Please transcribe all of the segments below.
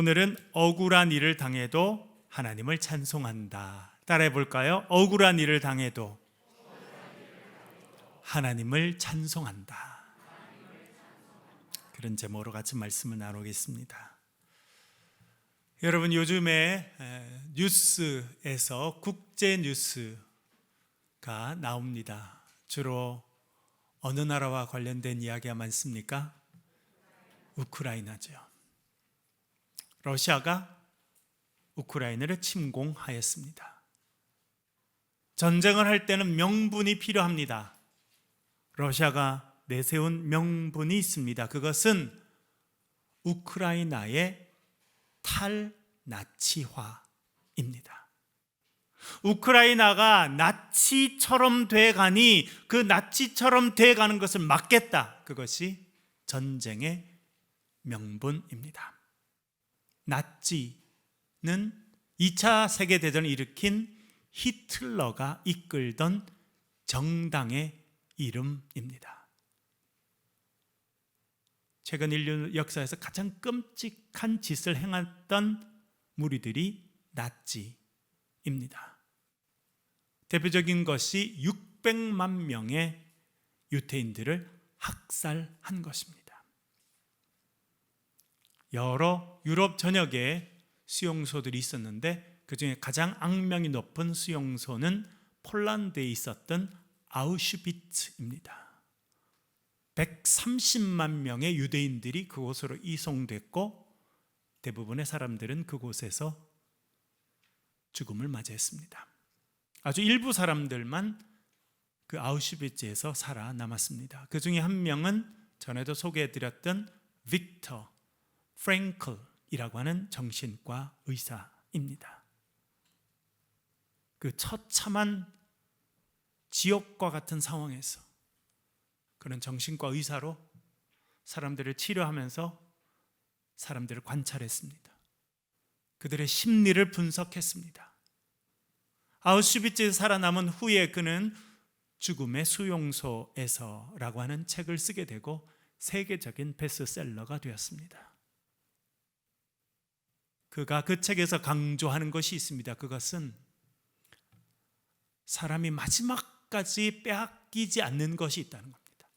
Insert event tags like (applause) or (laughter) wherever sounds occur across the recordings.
오늘은 억울한 일을 당해도 하나님을 찬송한다. 따라해 볼까요? 억울한 일을 당해도 하나님을 찬송한다. 그런 제목으로 같이 말씀을 나누겠습니다. 여러분 요즘에 에, 뉴스에서 국제 뉴스가 나옵니다. 주로 어느 나라와 관련된 이야기가 많습니까? 우크라이나죠. 러시아가 우크라이나를 침공하였습니다. 전쟁을 할 때는 명분이 필요합니다. 러시아가 내세운 명분이 있습니다. 그것은 우크라이나의 탈나치화입니다. 우크라이나가 나치처럼 돼 가니 그 나치처럼 돼 가는 것을 막겠다. 그것이 전쟁의 명분입니다. 나치는 2차 세계대전을 일으킨 히틀러가 이끌던 정당의 이름입니다. 최근 인류 역사에서 가장 끔찍한 짓을 행했던 무리들이 나치입니다. 대표적인 것이 600만 명의 유태인들을 학살한 것입니다. 여러 유럽 전역에 수용소들이 있었는데 그 중에 가장 악명이 높은 수용소는 폴란드에 있었던 아우슈비츠입니다. 130만 명의 유대인들이 그곳으로 이송됐고 대부분의 사람들은 그곳에서 죽음을 맞이했습니다. 아주 일부 사람들만 그 아우슈비츠에서 살아남았습니다. 그 중에 한 명은 전에도 소개해드렸던 빅터 프랭클이라고 하는 정신과 의사입니다. 그 처참한 지옥과 같은 상황에서 그런 정신과 의사로 사람들을 치료하면서 사람들을 관찰했습니다. 그들의 심리를 분석했습니다. 아우슈비츠에 살아남은 후에 그는 죽음의 수용소에서라고 하는 책을 쓰게 되고 세계적인 베스트셀러가 되었습니다. 그가 그 책에서 강조하는 것이 있습니다. 그것은 사람이 마지막까지 빼앗기지 않는 것이 있다는 겁니다.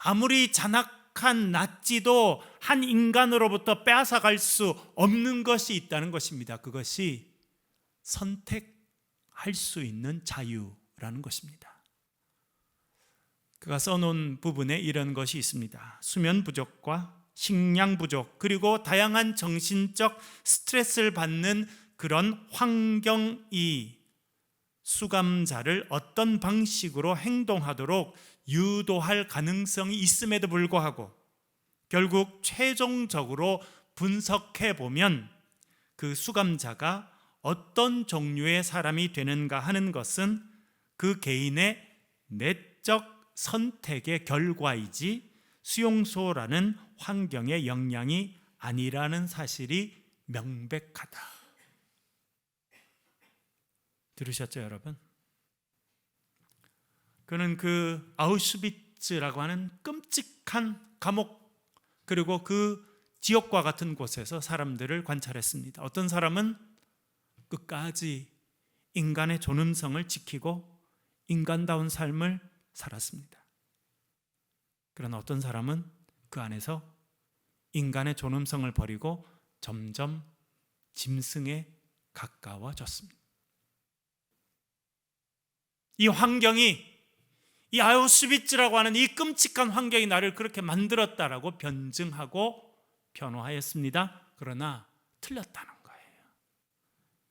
아무리 잔악한 낫지도 한 인간으로부터 빼앗아갈 수 없는 것이 있다는 것입니다. 그것이 선택할 수 있는 자유라는 것입니다. 그가 써놓은 부분에 이런 것이 있습니다. 수면 부족과 식량 부족, 그리고 다양한 정신적 스트레스를 받는 그런 환경이 수감자를 어떤 방식으로 행동하도록 유도할 가능성이 있음에도 불구하고 결국 최종적으로 분석해 보면 그 수감자가 어떤 종류의 사람이 되는가 하는 것은 그 개인의 내적 선택의 결과이지 수용소라는 환경의 영향이 아니라는 사실이 명백하다. 들으셨죠, 여러분? 그는 그 아우슈비츠라고 하는 끔찍한 감옥 그리고 그 지옥과 같은 곳에서 사람들을 관찰했습니다. 어떤 사람은 끝까지 인간의 존엄성을 지키고 인간다운 삶을 살았습니다. 그러나 어떤 사람은 그 안에서 인간의 존엄성을 버리고 점점 짐승에 가까워졌습니다. 이 환경이 이 아우슈비츠라고 하는 이 끔찍한 환경이 나를 그렇게 만들었다라고 변증하고 변호하였습니다. 그러나 틀렸다는 거예요.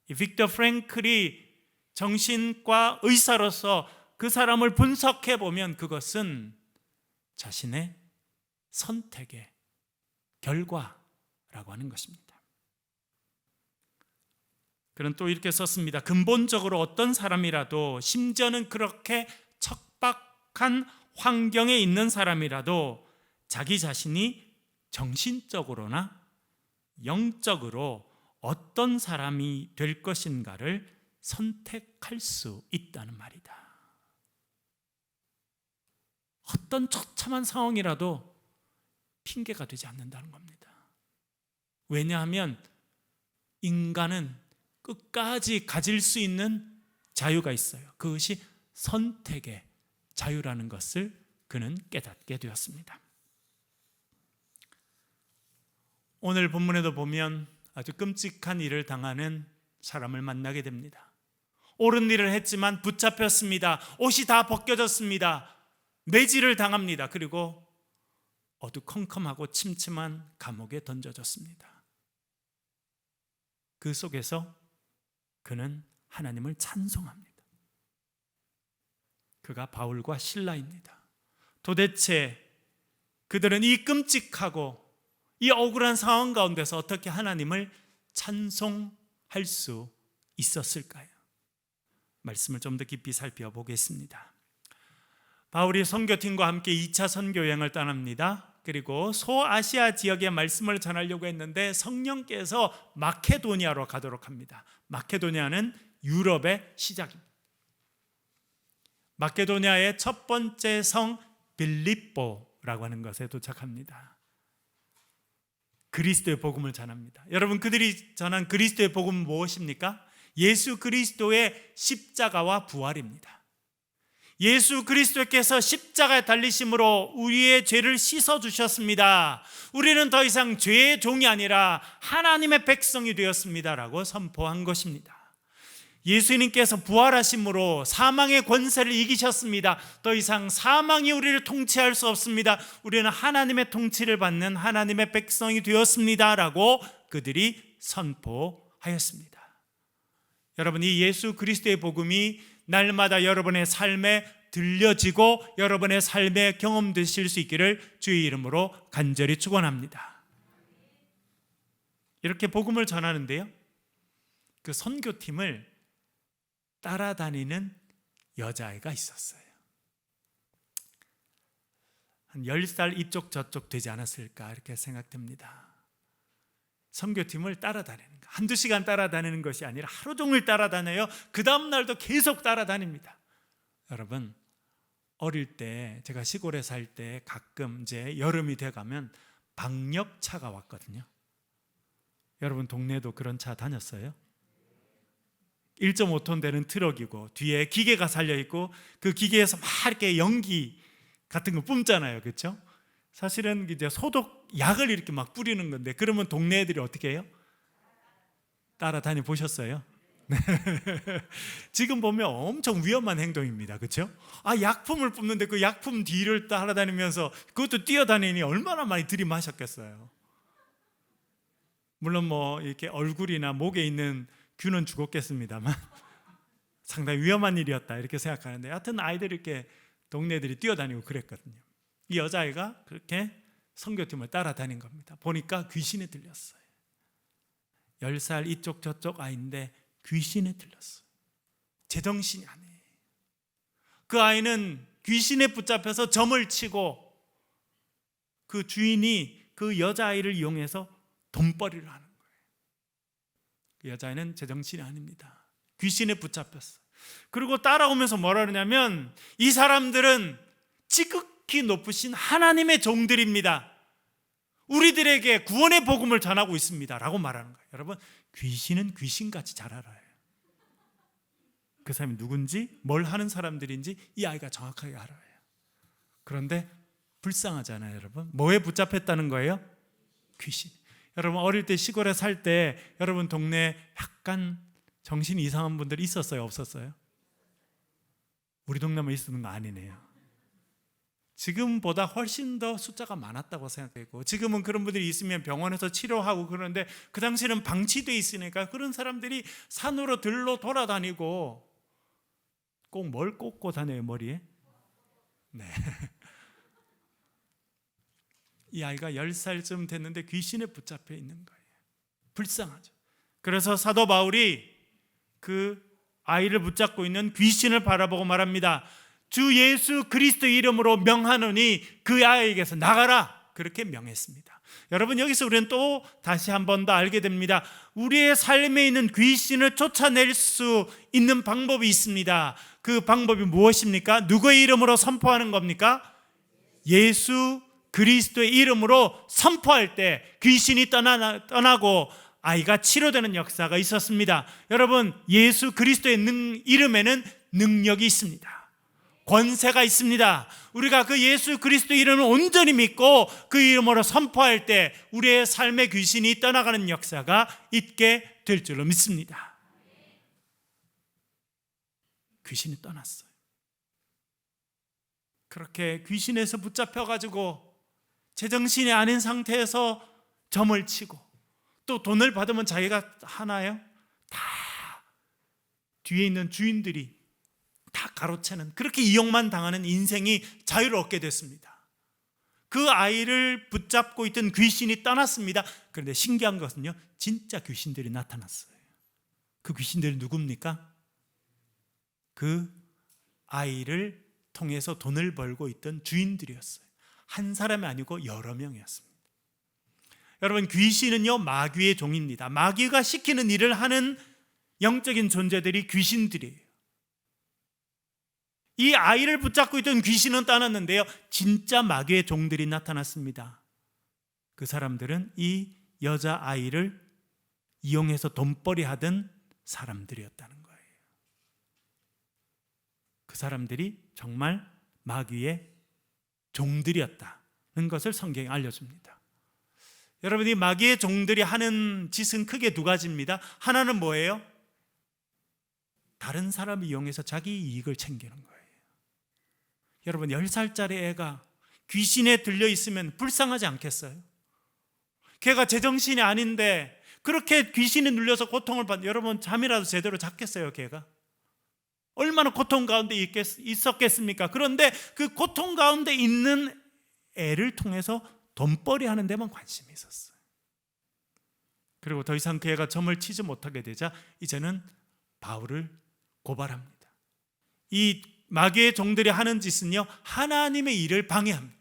이 빅터 프랭클이 정신과 의사로서 그 사람을 분석해 보면 그것은 자신의 선택의 결과라고 하는 것입니다. 그는 또 이렇게 썼습니다. 근본적으로 어떤 사람이라도 심지어는 그렇게 척박한 환경에 있는 사람이라도 자기 자신이 정신적으로나 영적으로 어떤 사람이 될 것인가를 선택할 수 있다는 말이다. 어떤 처참한 상황이라도 핑계가 되지 않는다는 겁니다. 왜냐하면 인간은 끝까지 가질 수 있는 자유가 있어요. 그것이 선택의 자유라는 것을 그는 깨닫게 되었습니다. 오늘 본문에도 보면 아주 끔찍한 일을 당하는 사람을 만나게 됩니다. 옳은 일을 했지만 붙잡혔습니다. 옷이 다 벗겨졌습니다. 매질을 당합니다. 그리고 어두컴컴하고 침침한 감옥에 던져졌습니다. 그 속에서 그는 하나님을 찬송합니다. 그가 바울과 신라입니다. 도대체 그들은 이 끔찍하고 이 억울한 상황 가운데서 어떻게 하나님을 찬송할 수 있었을까요? 말씀을 좀 더 깊이 살펴보겠습니다. 바울이 선교팀과 함께 2차 선교 여행을 떠납니다. 그리고 소아시아 지역에 말씀을 전하려고 했는데 성령께서 마케도니아로 가도록 합니다. 마케도니아는 유럽의 시작입니다. 마케도니아의 첫 번째 성 빌립보라고 하는 것에 도착합니다. 그리스도의 복음을 전합니다. 여러분 그들이 전한 그리스도의 복음은 무엇입니까? 예수 그리스도의 십자가와 부활입니다. 예수 그리스도께서 십자가에 달리심으로 우리의 죄를 씻어 주셨습니다. 우리는 더 이상 죄의 종이 아니라 하나님의 백성이 되었습니다라고 선포한 것입니다. 예수님께서 부활하심으로 사망의 권세를 이기셨습니다. 더 이상 사망이 우리를 통치할 수 없습니다. 우리는 하나님의 통치를 받는 하나님의 백성이 되었습니다라고 그들이 선포하였습니다. 여러분 이 예수 그리스도의 복음이 날마다 여러분의 삶에 들려지고 여러분의 삶에 경험되실 수 있기를 주의 이름으로 간절히 축원합니다. 이렇게 복음을 전하는데요. 그 선교팀을 따라다니는 여자아이가 있었어요. 한 10살 이쪽 저쪽 되지 않았을까 이렇게 생각됩니다. 선교팀을 따라다니는 거. 한두 시간 따라다니는 것이 아니라 하루 종일 따라다녀요. 그 다음 날도 계속 따라다닙니다. 여러분, 어릴 때 제가 시골에 살 때 가끔 이제 여름이 돼 가면 방역차가 왔거든요. 여러분 동네도 그런 차 다녔어요? 1.5톤 되는 트럭이고 뒤에 기계가 살려 있고 그 기계에서 막 이렇게 연기 같은 거 뿜잖아요. 그렇죠? 사실은 이제 소독 약을 이렇게 막 뿌리는 건데 그러면 동네 애들이 어떻게 해요? 따라다니 보셨어요? (laughs) 지금 보면 엄청 위험한 행동입니다. 그렇죠? 아, 약품을 뿜는데 그 약품 뒤를 따라다니면서 그것도 뛰어다니니 얼마나 많이 들이마셨겠어요. 물론 뭐 이렇게 얼굴이나 목에 있는 균은 죽었겠습니다만 (laughs) 상당히 위험한 일이었다 이렇게 생각하는데 하여튼 아이들이 이렇게 동네들이 뛰어다니고 그랬거든요. 이 여자아이가 그렇게 선교팀을 따라다닌 겁니다. 보니까 귀신에 들렸어요. 10살 이쪽 저쪽 아이인데 귀신에 들렸어요. 제정신이 아니에요. 그 아이는 귀신에 붙잡혀서 점을 치고 그 주인이 그 여자아이를 이용해서 돈벌이를 하는 거예요. 그 여자아이는 제정신이 아닙니다. 귀신에 붙잡혔어. 그리고 따라오면서 뭐라 그러냐면 이 사람들은 지극히 높으신 하나님의 종들입니다. 우리들에게 구원의 복음을 전하고 있습니다. 라고 말하는 거예요. 여러분, 귀신은 귀신같이 잘 알아요. 그 사람이 누군지, 뭘 하는 사람들인지 이 아이가 정확하게 알아요. 그런데 불쌍하잖아요, 여러분. 뭐에 붙잡혔다는 거예요? 귀신. 여러분, 어릴 때 시골에 살 때 여러분 동네 약간 정신이 이상한 분들 있었어요, 없었어요? 우리 동네만 있었는 거 아니네요. 지금보다 훨씬 더 숫자가 많았다고 생각되고 지금은 그런 분들이 있으면 병원에서 치료하고 그러는데 그 당시에는 방치돼 있으니까 그런 사람들이 산으로 들로 돌아다니고 꼭 뭘 꽂고 다녀요 머리에? 네. (laughs) 이 아이가 10살쯤 됐는데 귀신에 붙잡혀 있는 거예요. 불쌍하죠. 그래서 사도 바울이 그 아이를 붙잡고 있는 귀신을 바라보고 말합니다. 주 예수 그리스도 이름으로 명하노니 그 아이에게서 나가라 그렇게 명했습니다. 여러분 여기서 우리는 또 다시 한 번 더 알게 됩니다. 우리의 삶에 있는 귀신을 쫓아낼 수 있는 방법이 있습니다. 그 방법이 무엇입니까? 누구의 이름으로 선포하는 겁니까? 예수 그리스도의 이름으로 선포할 때 귀신이 떠나, 떠나고 아이가 치료되는 역사가 있었습니다. 여러분, 예수 그리스도의 능, 이름에는 능력이 있습니다. 권세가 있습니다. 우리가 그 예수 그리스도 이름을 온전히 믿고 그 이름으로 선포할 때 우리의 삶의 귀신이 떠나가는 역사가 있게 될 줄로 믿습니다. 귀신이 떠났어요. 그렇게 귀신에서 붙잡혀 가지고 제정신이 아닌 상태에서 점을 치고 또 돈을 받으면 자기가 하나요? 다 뒤에 있는 주인들이 다 가로채는 그렇게 이용만 당하는 인생이 자유를 얻게 됐습니다. 그 아이를 붙잡고 있던 귀신이 떠났습니다. 그런데 신기한 것은요, 진짜 귀신들이 나타났어요. 그 귀신들이 누굽니까? 그 아이를 통해서 돈을 벌고 있던 주인들이었어요. 한 사람이 아니고 여러 명이었습니다. 여러분, 귀신은요, 마귀의 종입니다. 마귀가 시키는 일을 하는 영적인 존재들이 귀신들이에요. 이 아이를 붙잡고 있던 귀신은 떠났는데요. 진짜 마귀의 종들이 나타났습니다. 그 사람들은 이 여자 아이를 이용해서 돈벌이 하던 사람들이었다는 거예요. 그 사람들이 정말 마귀의 종들이었다는 것을 성경이 알려줍니다. 여러분이 마귀의 종들이 하는 짓은 크게 두 가지입니다. 하나는 뭐예요? 다른 사람을 이용해서 자기 이익을 챙기는 거예요. 여러분 10살짜리 애가 귀신에 들려 있으면 불쌍하지 않겠어요? 걔가 제정신이 아닌데 그렇게 귀신이 눌려서 고통을 받는 여러분 잠이라도 제대로 잤겠어요, 걔가? 얼마나 고통 가운데 있었겠습니까? 그런데 그 고통 가운데 있는 애를 통해서 돈벌이 하는 데만 관심이 있었어요. 그리고 더 이상 그 애가 점을 치지 못하게 되자 이제는 바울을 고발합니다. 이 마귀의 종들이 하는 짓은요, 하나님의 일을 방해합니다.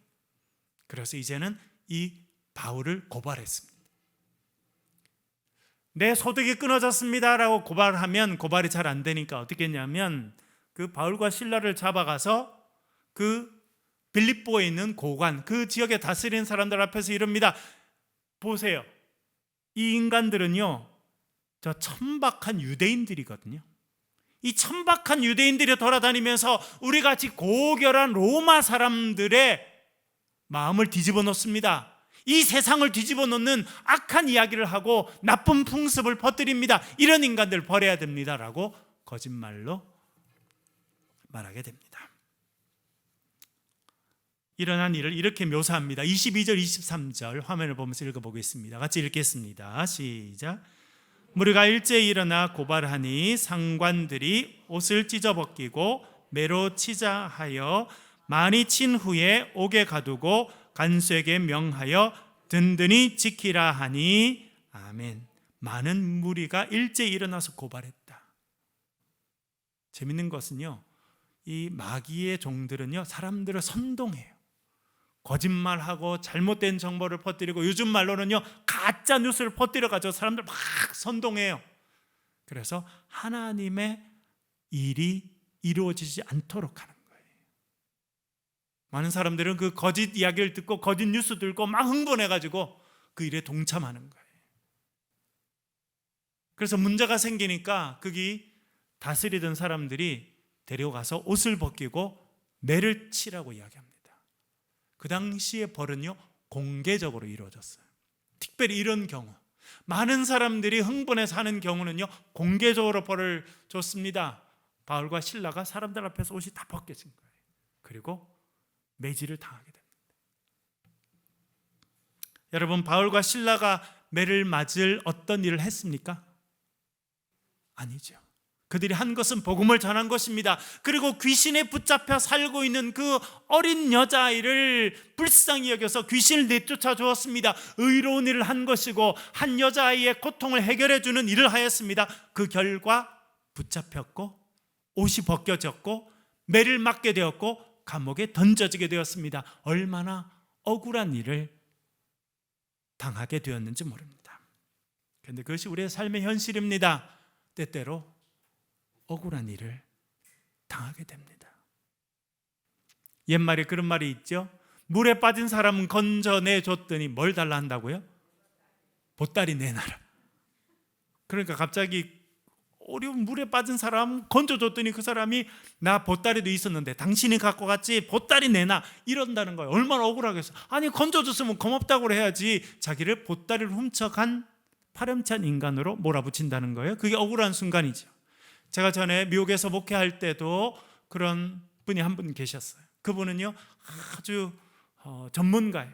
그래서 이제는 이 바울을 고발했습니다. 내 소득이 끊어졌습니다라고 고발하면 고발이 잘 안 되니까 어떻게 했냐면 그 바울과 신라를 잡아가서 그 빌립보에 있는 고관, 그 지역에 다스리는 사람들 앞에서 이럽니다. 보세요. 이 인간들은요, 저 천박한 유대인들이거든요. 이 천박한 유대인들이 돌아다니면서 우리 같이 고결한 로마 사람들의 마음을 뒤집어 놓습니다. 이 세상을 뒤집어 놓는 악한 이야기를 하고 나쁜 풍습을 퍼뜨립니다. 이런 인간들 버려야 됩니다라고 거짓말로 말하게 됩니다. 일어난 일을 이렇게 묘사합니다. 22절, 23절 화면을 보면서 읽어보겠습니다. 같이 읽겠습니다. 시작. 무리가 일제히 일어나 고발하니 상관들이 옷을 찢어 벗기고 매로 치자 하여 많이 친 후에 옥에 가두고 간수에게 명하여 든든히 지키라 하니 아멘. 많은 무리가 일제히 일어나서 고발했다. 재밌는 것은요. 이 마귀의 종들은요. 사람들을 선동해요. 거짓말하고 잘못된 정보를 퍼뜨리고 요즘 말로는요 가짜 뉴스를 퍼뜨려 가지고 사람들 막 선동해요. 그래서 하나님의 일이 이루어지지 않도록 하는 거예요. 많은 사람들은 그 거짓 이야기를 듣고 거짓 뉴스 들고 막 흥분해 가지고 그 일에 동참하는 거예요. 그래서 문제가 생기니까 거기 다스리던 사람들이 데려가서 옷을 벗기고 매를 치라고 이야기합니다. 그 당시의 벌은요 공개적으로 이루어졌어요. 특별히 이런 경우 많은 사람들이 흥분해서 하는 경우는요 공개적으로 벌을 줬습니다. 바울과 신라가 사람들 앞에서 옷이 다 벗겨진 거예요. 그리고 매질을 당하게 됩니다. 여러분 바울과 신라가 매를 맞을 어떤 일을 했습니까? 아니죠. 그들이 한 것은 복음을 전한 것입니다. 그리고 귀신에 붙잡혀 살고 있는 그 어린 여자아이를 불쌍히 여겨서 귀신을 내쫓아 주었습니다. 의로운 일을 한 것이고 한 여자아이의 고통을 해결해 주는 일을 하였습니다. 그 결과 붙잡혔고 옷이 벗겨졌고 매를 맞게 되었고 감옥에 던져지게 되었습니다. 얼마나 억울한 일을 당하게 되었는지 모릅니다. 그런데 그것이 우리의 삶의 현실입니다. 때때로 억울한 일을 당하게 됩니다. 옛말에 그런 말이 있죠. 물에 빠진 사람은 건져내 줬더니 뭘 달라 한다고요? 보따리 내놔라. 그러니까 갑자기 어려운 물에 빠진 사람 건져줬더니 그 사람이 나 보따리도 있었는데 당신이 갖고 갔지 보따리 내놔 이런다는 거예요. 얼마나 억울하겠어. 아니 건져줬으면 고맙다고 해야지 자기를 보따리를 훔쳐간 파렴치한 인간으로 몰아붙인다는 거예요. 그게 억울한 순간이죠. 제가 전에 미국에서 목회할 때도 그런 분이 한 분 계셨어요. 그분은요 아주 어, 전문가예요.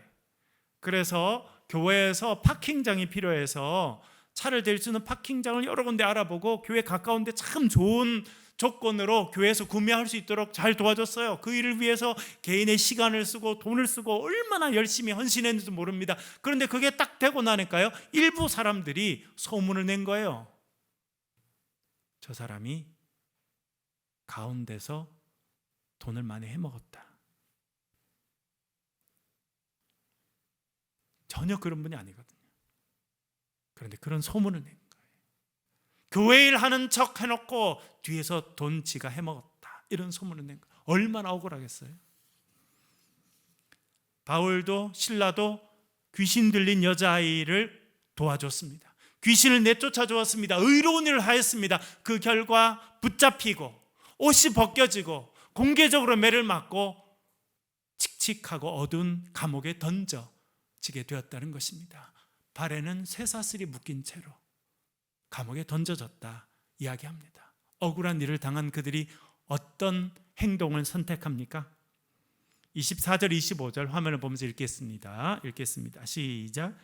그래서 교회에서 파킹장이 필요해서 차를 댈 수 있는 파킹장을 여러 군데 알아보고 교회 가까운데 참 좋은 조건으로 교회에서 구매할 수 있도록 잘 도와줬어요. 그 일을 위해서 개인의 시간을 쓰고 돈을 쓰고 얼마나 열심히 헌신했는지 모릅니다. 그런데 그게 딱 되고 나니까요. 일부 사람들이 소문을 낸 거예요. 저 사람이 가운데서 돈을 많이 해먹었다. 전혀 그런 분이 아니거든요. 그런데 그런 소문을 낸 거예요. 교회 일 하는 척 해놓고 뒤에서 돈 지가 해먹었다. 이런 소문을 낸 거예요. 얼마나 억울하겠어요. 바울도 신라도 귀신 들린 여자아이를 도와줬습니다. 귀신을 내쫓아 주었습니다. 의로운 일을 하였습니다. 그 결과 붙잡히고 옷이 벗겨지고 공개적으로 매를 맞고 칙칙하고 어두운 감옥에 던져지게 되었다는 것입니다. 발에는 쇠사슬이 묶인 채로 감옥에 던져졌다 이야기합니다. 억울한 일을 당한 그들이 어떤 행동을 선택합니까? 24절 25절 화면을 보면서 읽겠습니다. 읽겠습니다. 시작.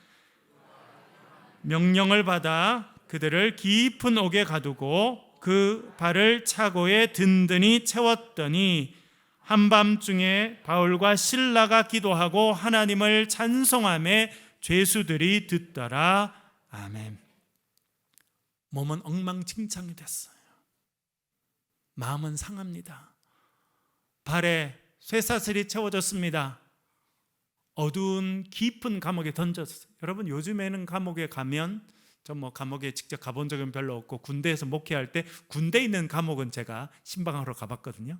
명령을 받아 그들을 깊은 옥에 가두고 그 발을 차고에 든든히 채웠더니 한밤중에 바울과 신라가 기도하고 하나님을 찬송함에 죄수들이 듣더라. 아멘. 몸은 엉망진창이 됐어요. 마음은 상합니다. 발에 쇠사슬이 채워졌습니다. 어두운 깊은 감옥에 던졌어요. 여러분 요즘에는 감옥에 가면 저뭐 감옥에 직접 가본 적은 별로 없고 군대에서 목회할 때 군대 있는 감옥은 제가 신방하러 가봤거든요.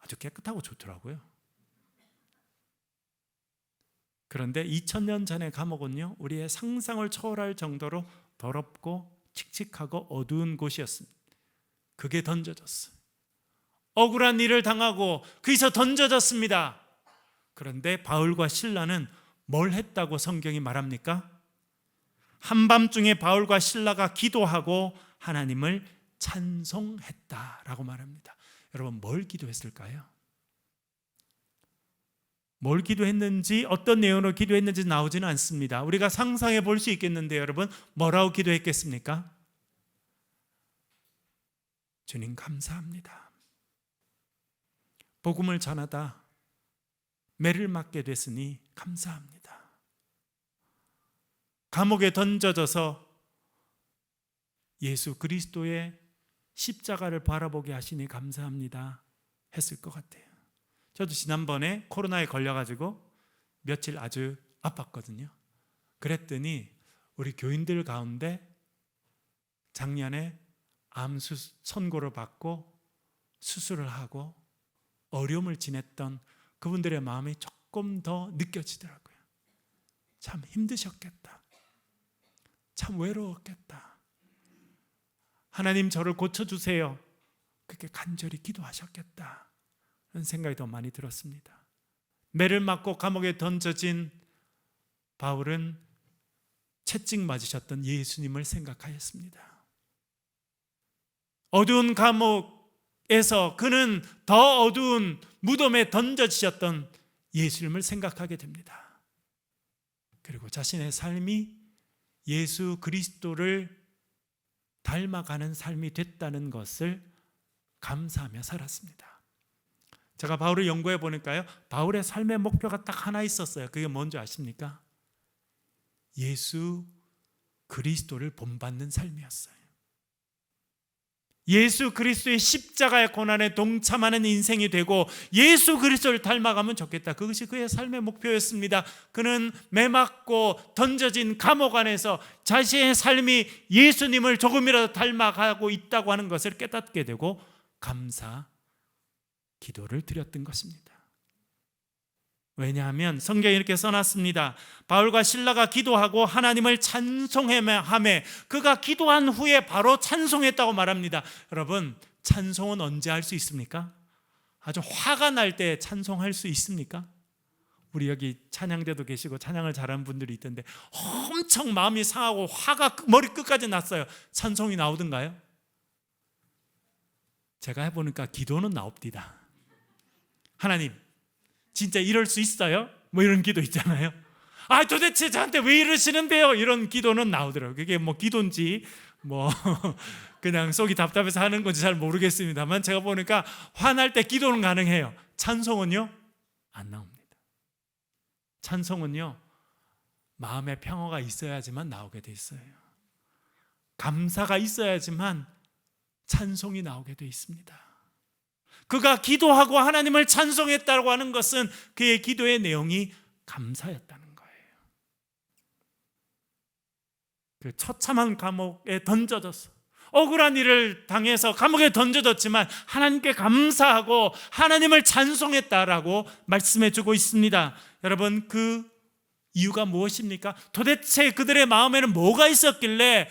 아주 깨끗하고 좋더라고요. 그런데 2000년 전의 감옥은요, 우리의 상상을 초월할 정도로 더럽고 칙칙하고 어두운 곳이었습니다. 그게 던져졌어요. 억울한 일을 당하고 거기서 던져졌습니다. 그런데 바울과 신라는 뭘 했다고 성경이 말합니까? 한밤중에 바울과 신라가 기도하고 하나님을 찬송했다라고 말합니다. 여러분 뭘 기도했을까요? 뭘 기도했는지 어떤 내용으로 기도했는지 나오지는 않습니다. 우리가 상상해 볼 수 있겠는데 여러분 뭐라고 기도했겠습니까? 주님 감사합니다. 복음을 전하다 매를 맞게 됐으니 감사합니다. 감옥에 던져져서 예수 그리스도의 십자가를 바라보게 하시니 감사합니다. 했을 것 같아요. 저도 지난번에 코로나에 걸려가지고 며칠 아주 아팠거든요. 그랬더니 우리 교인들 가운데 작년에 암 선고를 받고 수술을 하고 어려움을 지냈던 그분들의 마음이 조금 더 느껴지더라고요. 참 힘드셨겠다. 참 외로웠겠다. 하나님 저를 고쳐주세요. 그렇게 간절히 기도하셨겠다. 그런 생각이 더 많이 들었습니다. 매를 맞고 감옥에 던져진 바울은 채찍 맞으셨던 예수님을 생각하였습니다. 어두운 감옥 에서 그는 더 어두운 무덤에 던져지셨던 예수님을 생각하게 됩니다. 그리고 자신의 삶이 예수 그리스도를 닮아가는 삶이 됐다는 것을 감사하며 살았습니다. 제가 바울을 연구해 보니까요. 바울의 삶의 목표가 딱 하나 있었어요. 그게 뭔지 아십니까? 예수 그리스도를 본받는 삶이었어요. 예수 그리스도의 십자가의 고난에 동참하는 인생이 되고 예수 그리스도를 닮아가면 좋겠다. 그것이 그의 삶의 목표였습니다. 그는 매맞고 던져진 감옥 안에서 자신의 삶이 예수님을 조금이라도 닮아가고 있다고 하는 것을 깨닫게 되고 감사 기도를 드렸던 것입니다. 왜냐하면 성경에 이렇게 써놨습니다. 바울과 신라가 기도하고 하나님을 찬송함에 그가 기도한 후에 바로 찬송했다고 말합니다. 여러분, 찬송은 언제 할 수 있습니까? 아주 화가 날 때 찬송할 수 있습니까? 우리 여기 찬양대도 계시고 찬양을 잘하는 분들이 있던데 엄청 마음이 상하고 화가 머리 끝까지 났어요. 찬송이 나오던가요? 제가 해보니까 기도는 나옵니다. 하나님, 진짜 이럴 수 있어요? 뭐 이런 기도 있잖아요. 아, 도대체 저한테 왜 이러시는데요? 이런 기도는 나오더라고요. 그게 뭐 기도인지 뭐 (laughs) 그냥 속이 답답해서 하는 건지 잘 모르겠습니다만 제가 보니까 화날 때 기도는 가능해요. 찬송은요? 안 나옵니다. 찬송은요. 마음의 평화가 있어야지만 나오게 돼 있어요. 감사가 있어야지만 찬송이 나오게 돼 있습니다. 그가 기도하고 하나님을 찬송했다고 하는 것은 그의 기도의 내용이 감사였다는 거예요. 그 처참한 감옥에 던져졌어. 억울한 일을 당해서 감옥에 던져졌지만 하나님께 감사하고 하나님을 찬송했다라고 말씀해 주고 있습니다. 여러분 그 이유가 무엇입니까? 도대체 그들의 마음에는 뭐가 있었길래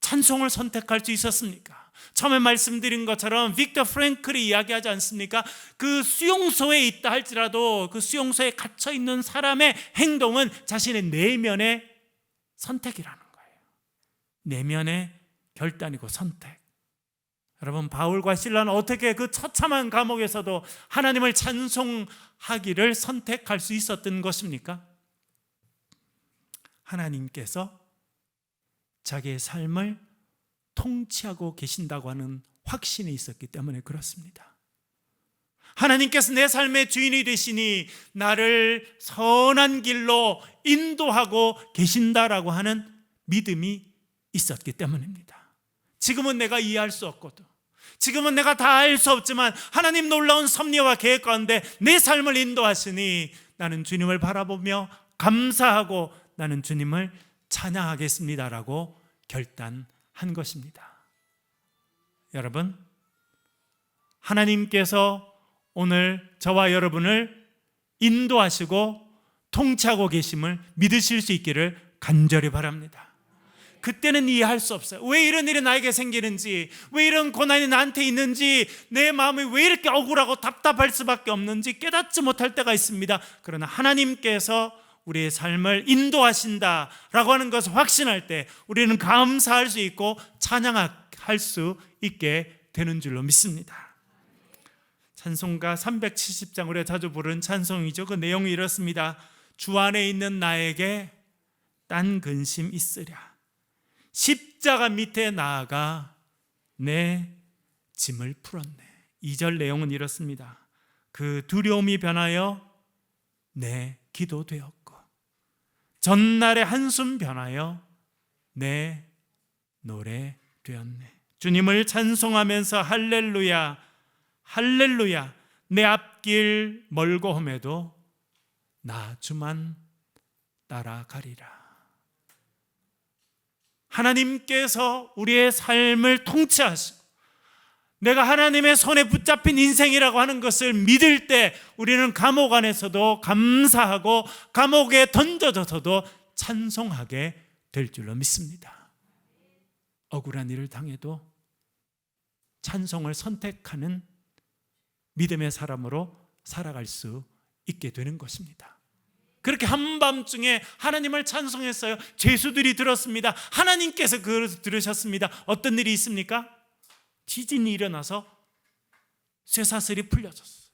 찬송을 선택할 수 있었습니까? 처음에 말씀드린 것처럼 빅터 프랭클이 이야기하지 않습니까? 그 수용소에 있다 할지라도 그 수용소에 갇혀 있는 사람의 행동은 자신의 내면의 선택이라는 거예요. 내면의 결단이고 선택. 여러분 바울과 신라는 어떻게 그 처참한 감옥에서도 하나님을 찬송하기를 선택할 수 있었던 것입니까? 하나님께서 자기의 삶을 통치하고 계신다고 하는 확신이 있었기 때문에 그렇습니다. 하나님께서 내 삶의 주인이 되시니 나를 선한 길로 인도하고 계신다라고 하는 믿음이 있었기 때문입니다. 지금은 내가 이해할 수 없거든. 지금은 내가 다 알 수 없지만 하나님 놀라운 섭리와 계획 가운데 내 삶을 인도하시니 나는 주님을 바라보며 감사하고 나는 주님을 찬양하겠습니다라고 결단 한 것입니다. 여러분, 하나님께서 오늘 저와 여러분을 인도하시고 통치하고 계심을 믿으실 수 있기를 간절히 바랍니다. 그때는 이해할 수 없어요. 왜 이런 일이 나에게 생기는지, 왜 이런 고난이 나한테 있는지, 내 마음이 왜 이렇게 억울하고 답답할 수밖에 없는지 깨닫지 못할 때가 있습니다. 그러나 하나님께서 우리의 삶을 인도하신다라고 하는 것을 확신할 때 우리는 감사할 수 있고 찬양할 수 있게 되는 줄로 믿습니다. 찬송가 370장 우리가 자주 부르는 찬송이죠. 그 내용이 이렇습니다. 주 안에 있는 나에게 딴 근심 있으랴. 십자가 밑에 나아가 내 짐을 풀었네. 2절 내용은 이렇습니다. 그 두려움이 변하여 내 기도 되었고 전날의 한숨 변하여 내 노래 되었네. 주님을 찬송하면서 할렐루야, 할렐루야, 내 앞길 멀고 험해도 나 주만 따라가리라. 하나님께서 우리의 삶을 통치하시고 내가 하나님의 손에 붙잡힌 인생이라고 하는 것을 믿을 때 우리는 감옥 안에서도 감사하고 감옥에 던져져서도 찬송하게 될 줄로 믿습니다. 억울한 일을 당해도 찬송을 선택하는 믿음의 사람으로 살아갈 수 있게 되는 것입니다. 그렇게 한밤중에 하나님을 찬송했어요. 죄수들이 들었습니다. 하나님께서 그걸 들으셨습니다. 어떤 일이 있습니까? 지진이 일어나서 쇠사슬이 풀려졌어요.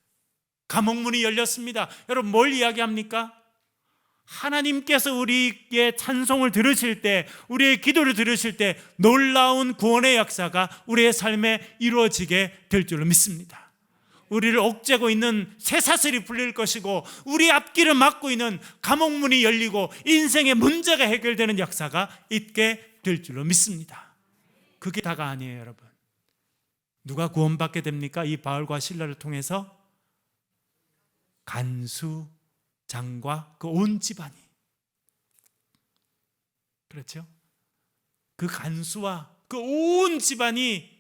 감옥문이 열렸습니다. 여러분 뭘 이야기합니까? 하나님께서 우리의 찬송을 들으실 때, 우리의 기도를 들으실 때 놀라운 구원의 역사가 우리의 삶에 이루어지게 될 줄로 믿습니다. 우리를 옥죄고 있는 쇠사슬이 풀릴 것이고 우리 앞길을 막고 있는 감옥문이 열리고 인생의 문제가 해결되는 역사가 있게 될 줄로 믿습니다. 그게 다가 아니에요, 여러분. 누가 구원받게 됩니까? 이 바울과 신라를 통해서 간수장과 그 온 집안이 그렇죠? 그 간수와 그 온 집안이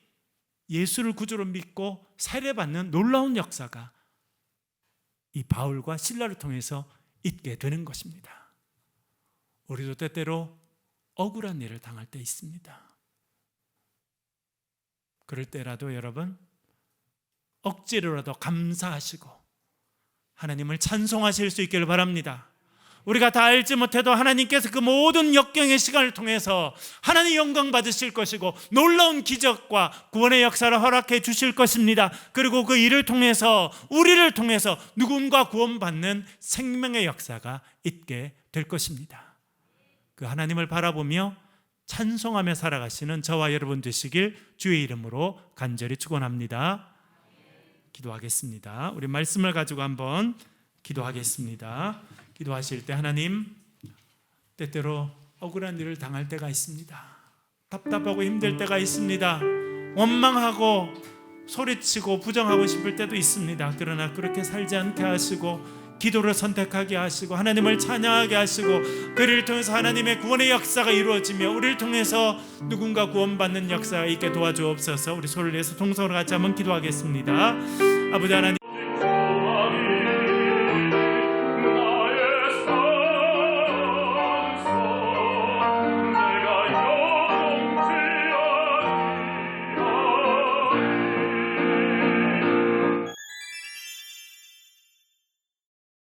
예수를 구주로 믿고 세례받는 놀라운 역사가 이 바울과 신라를 통해서 있게 되는 것입니다. 우리도 때때로 억울한 일을 당할 때 있습니다. 그럴 때라도 여러분 억지로라도 감사하시고 하나님을 찬송하실 수 있기를 바랍니다. 우리가 다 알지 못해도 하나님께서 그 모든 역경의 시간을 통해서 하나님 영광 받으실 것이고 놀라운 기적과 구원의 역사를 허락해 주실 것입니다. 그리고 그 일을 통해서 우리를 통해서 누군가 구원받는 생명의 역사가 있게 될 것입니다. 그 하나님을 바라보며 찬송하며 살아가시는 저와 여러분 되시길 주의 이름으로 간절히 축원합니다. 기도하겠습니다. 우리 말씀을 가지고 한번 기도하겠습니다. 기도하실 때 하나님 때때로 억울한 일을 당할 때가 있습니다. 답답하고 힘들 때가 있습니다. 원망하고 소리치고 부정하고 싶을 때도 있습니다. 그러나 그렇게 살지 않게 하시고 기도를 선택하게 하시고 하나님을 찬양하게 하시고 그를 통해서 하나님의 구원의 역사가 이루어지며 우리를 통해서 누군가 구원받는 역사가 있게 도와주옵소서. 우리 소리를 내서 동서로 같이 한번 기도하겠습니다. 아버지 하나님